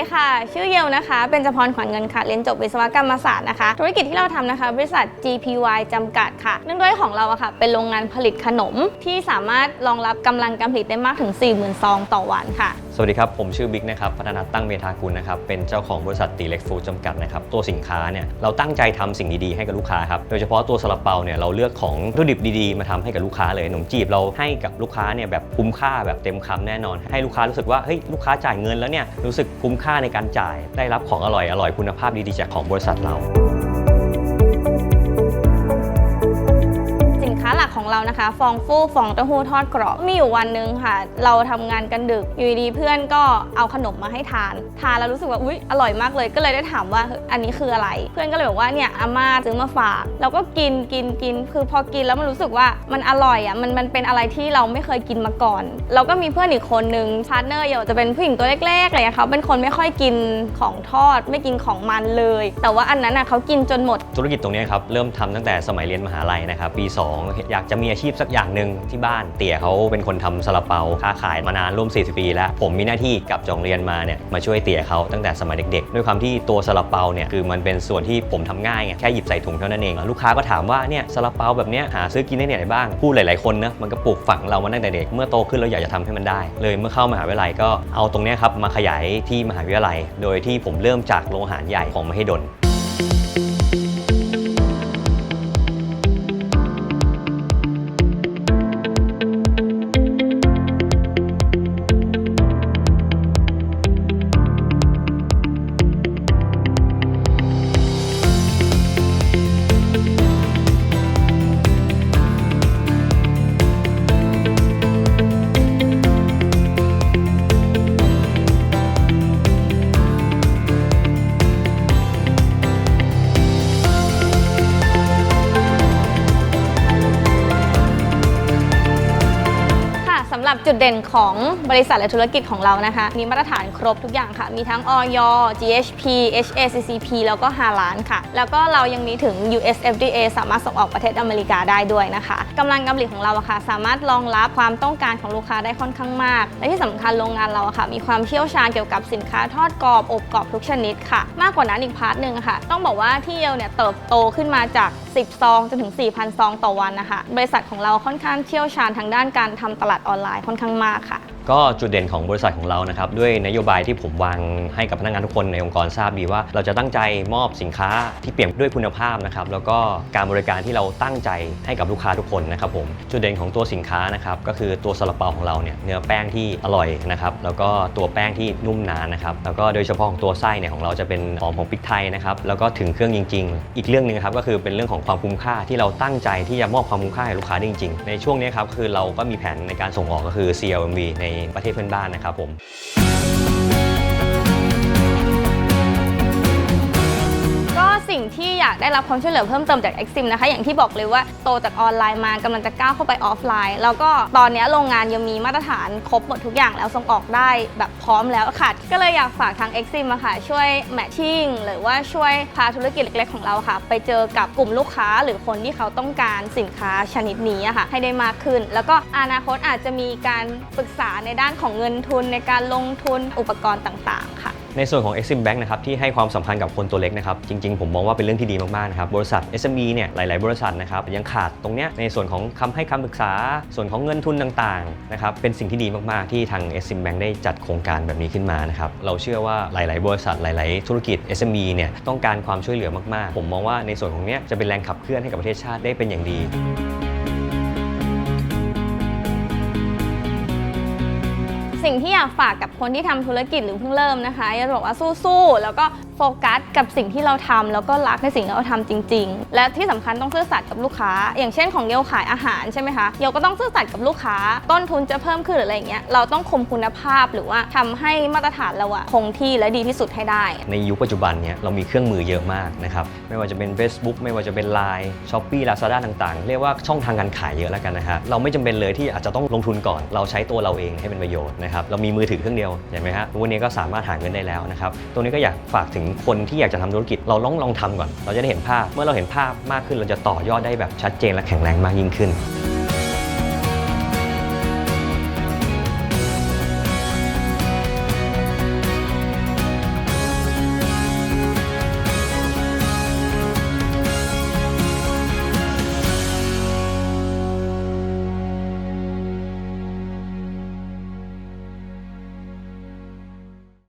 ดีค่ะ ชื่อเยลนะคะ เป็นจพรขวัญเงินค่ะ เรียนจบวิศวกรรมศาสตร์นะคะ ธุรกิจที่เราทำนะคะ บริษัท GPY จำกัดค่ะ เนื่องด้วยของเราอะค่ะ เป็นโรงงานผลิตขนมที่สามารถรองรับกำลังการผลิตได้มากถึง 40,000 ซองต่อวันค่ะ วัสดีครับ ผมชื่อบิ๊กนะครับพัฒนาตั้งเมธากุลนะครับ เป็นเจ้าของบริษัทตีเล็กฟูดจำกัดนะครับ ตัวสินค้าเนี่ยเราตั้งใจทำสิ่งดีๆให้กับลูกค้าครับ โดยเฉพาะตัวซาลาเปาเนี่ยเราเลือกของวัตถุดิบดีๆ มาทำให้กับลูกค้าเลยขนมจีบเราให้กับลูกค้าเนี่ยแบบคุ้มค่าแบบเต็มคำแน่นอน ให้ลูกค้ารู้สึกว่าเฮ้ยลูกค้าจ่ายเงินแล้วเนี่ยรู้สึกคุ้มค่าในการจ่าย ได้รับของอร่อยอร่อยคุณภาพดีๆจากของบริษัทเรา นะคะ ฟองฟูฟองเต้าหู้ทอดกรอบ มีอยู่วันหนึ่งค่ะ เราทำงานกันดึก อยู่ดีเพื่อนก็เอาขนมมาให้ทาน ทานแล้วรู้สึกว่า อุ๊ย อร่อยมากเลย ก็เลยได้ถามว่า อันนี้คืออะไร เพื่อนก็เลยบอกว่า เนี่ย อาม่าซื้อมาฝาก เราก็กิน กิน กิน คือพอกินแล้วมันรู้สึกว่ามันอร่อยอะ มันมันเป็นอะไรที่เราไม่เคยกินมาก่อน เราก็มีเพื่อนอีกคนนึง พาร์ทเนอร์เยาจะเป็นผู้หญิงตัวเล็กๆอะไรเงี้ยเขาเป็นคนไม่ค่อยกินของทอด ไม่กินของมันเลย แต่ว่าอันนั้นอะเขากินจนหมด ธุรกิจตรงนี้ครับ เริ่มทำตั้งแต่สมัยเรียนมหาลัยนะครับ ปี 2 อยากจะมีอาชีพสักอย่างหนึ่งที่บ้านเตี่ยเขาเป็นคนทำซาลาเปาค้าขายมานานร่วม 40 ปี แล้ว ผมมีหน้าที่กับจากโรงเรียนมาเนี่ยมาช่วยเตี่ยเขาตั้งแต่สมัยเด็กๆ ด้วยความที่ตัวซาลาเปาเนี่ยคือมันเป็นส่วนที่ผมทำง่ายไงแค่หยิบใส่ถุงเท่านั้นเองลูกค้าก็ถามว่าเนี่ยซาลาเปาแบบเนี้ยหาซื้อกินได้ที่ไหนบ้างพูดหลายๆคนนะมันก็ปลูกฝังเรามาตั้งแต่เด็กเมื่อโตขึ้นเราอยากจะทำให้มันได้ เลยเมื่อเข้ามหาวิทยาลัยก็เอาตรงนี้ครับมาขยายที่มหาวิทยาลัย โดยที่ผมเริ่มจากโรงอาหารใหญ่ของมหิดล จุดเด่นของบริษัทและธุรกิจของเรานะคะ มีมาตรฐานครบทุกอย่างค่ะ มีทั้งอย GHP HACCP แล้วก็5ล้านค่ะ แล้วก็เรายังมีถึง US FDA สามารถส่งออกประเทศอเมริกาได้ด้วยนะคะกำลังการผลิตของเราอะค่ะ สามารถรองรับความต้องการของลูกค้าได้ค่อนข้างมาก และที่สำคัญโรงงานเราอะค่ะ มีความเชี่ยวชาญเกี่ยวกับสินค้าทอดกรอบอบกรอบทุกชนิดค่ะ มากกว่านั้นอีกพาร์ทหนึ่งค่ะ ต้องบอกว่าที่เยลเนี่ยเติบโตขึ้นมาจาก10 ซองจนถึง 4,000 ซองต่อวันนะคะ บริษัทของเราค่อนข้างเชี่ยวชาญทางด้านการทำตลาดออนไลน์ค่อนข้างมากค่ะ ก็จุดเด่นของบริษัทของเรานะครับด้วยนโยบายที่ผมวางให้กับพนักงานทุกคนในองค์กรทราบดีว่า เราจะตั้งใจมอบสินค้าที่เปลี่ยนด้วยคุณภาพนะครับแล้วก็การบริการที่เราตั้งใจให้กับลูกค้าทุกคนนะครับผมจุดเด่นของตัวสินค้านะครับก็คือตัวซาลาเปาของเราเนี่ยเนื้อแป้งที่อร่อยนะครับแล้วก็ตัวแป้งที่นุ่มนานนะครับแล้วก็โดยเฉพาะของตัวไส้เนี่ยของเราจะเป็นหอมของพริกไทยนะครับแล้วก็ถึงเครื่องจริง ๆ อีกเรื่องหนึ่งครับก็คือเป็นเรื่องของความคุ้มค่าที่เราตั้งใจที่จะมอบความคุ้มค่าให้ลูกค้าจริง ๆ ในช่วงนี้ครับคือเราก็มีแผนในการส่งออกก็คือ CLMV ในประเทศเพื่อนบ้านนะครับผม ได้รับความช่วยเหลือเพิ่มเติมจาก Exim นะคะ อย่างที่บอกเลยว่าโตจากออนไลน์มากำลังจะก้าวเข้าไปออฟไลน์ แล้วก็ตอนนี้โรงงานยังมีมาตรฐานครบหมดทุกอย่างแล้วส่งออกได้แบบพร้อมแล้วค่ะ ก็เลยอยากฝากทาง Exim อะค่ะ ช่วยแมทชิ่งหรือว่าช่วยพาธุรกิจเล็กๆของเราค่ะ ไปเจอกับกลุ่มลูกค้าหรือคนที่เขาต้องการสินค้าชนิดนี้อะค่ะ ให้ได้มากขึ้น แล้วก็อนาคตอาจจะมีการปรึกษาในด้านของเงินทุนในการลงทุนอุปกรณ์ต่างๆค่ะ ในส่วนของ Exim Bank นะครับที่ให้ความสำคัญกับคนตัวเล็กนะครับจริง ๆ ผมมองว่าเป็นเรื่องที่ดีมากๆนะครับบริษัท SME เนี่ยหลาย ๆ บริษัทนะครับยังขาดตรงเนี้ยในส่วนของคำให้คำปรึกษา ส่วนของเงินทุนต่างๆนะครับเป็นสิ่งที่ดีมากๆที่ทาง Exim Bank ได้จัดโครงการแบบนี้ขึ้นมานะครับเราเชื่อว่าหลาย ๆ บริษัทหลาย ๆ ธุรกิจ SME เนี่ยต้องการความช่วยเหลือมากๆ ผมมองว่าในส่วนของเนี้ยจะเป็นแรงขับเคลื่อนให้กับประเทศชาติได้เป็นอย่างดี สิ่งที่อยากฝากกับคนที่ทำธุรกิจหรือเพิ่งเริ่มนะคะอยากจะบอกว่าสู้ๆแล้วก็โฟกัสกับสิ่งที่เราทำแล้วก็รักในสิ่งที่เราทำจริง ๆ และที่สำคัญต้องซื่อสัตย์กับลูกค้า อย่างเช่นของเยลขายอาหารใช่ไหมคะเยลก็ต้องซื่อสัตย์กับลูกค้า ต้นทุนจะเพิ่มขึ้นหรืออะไรอย่างเงี้ยเราต้องคมคุณภาพหรือว่าทำให้มาตรฐานเราอะคงที่และดีที่สุดให้ได้ ในยุคปัจจุบันเนี่ยเรามีเครื่องมือเยอะมากนะครับไม่ว่าจะเป็น Facebook ไม่ว่าจะเป็น Line s h o p e e Lazada ต่างๆ เรียกว่าช่องทางการขายเยอะแล้วกันนะฮะเราไม่จำเป็นเลยที่อาจจะต้องลงทุนก่อนเราใช้ตัวเราเองให้เป็นประโยชน์นะครับเรามีมือถือเครื่องเดียวเห็นไหมฮะวันนี้ก็สามารถหาเงินได้แล้วนะครับตรงนี้ก็อยากฝากถึงคนที่อยากจะทำธุรกิจเราลองลองทำก่อน เราจะได้เห็นภาพเมื่อเราเห็นภาพมากขึ้นเราจะต่อยอดได้แบบชัดเจนและแข็งแรงมากยิ่งขึ้น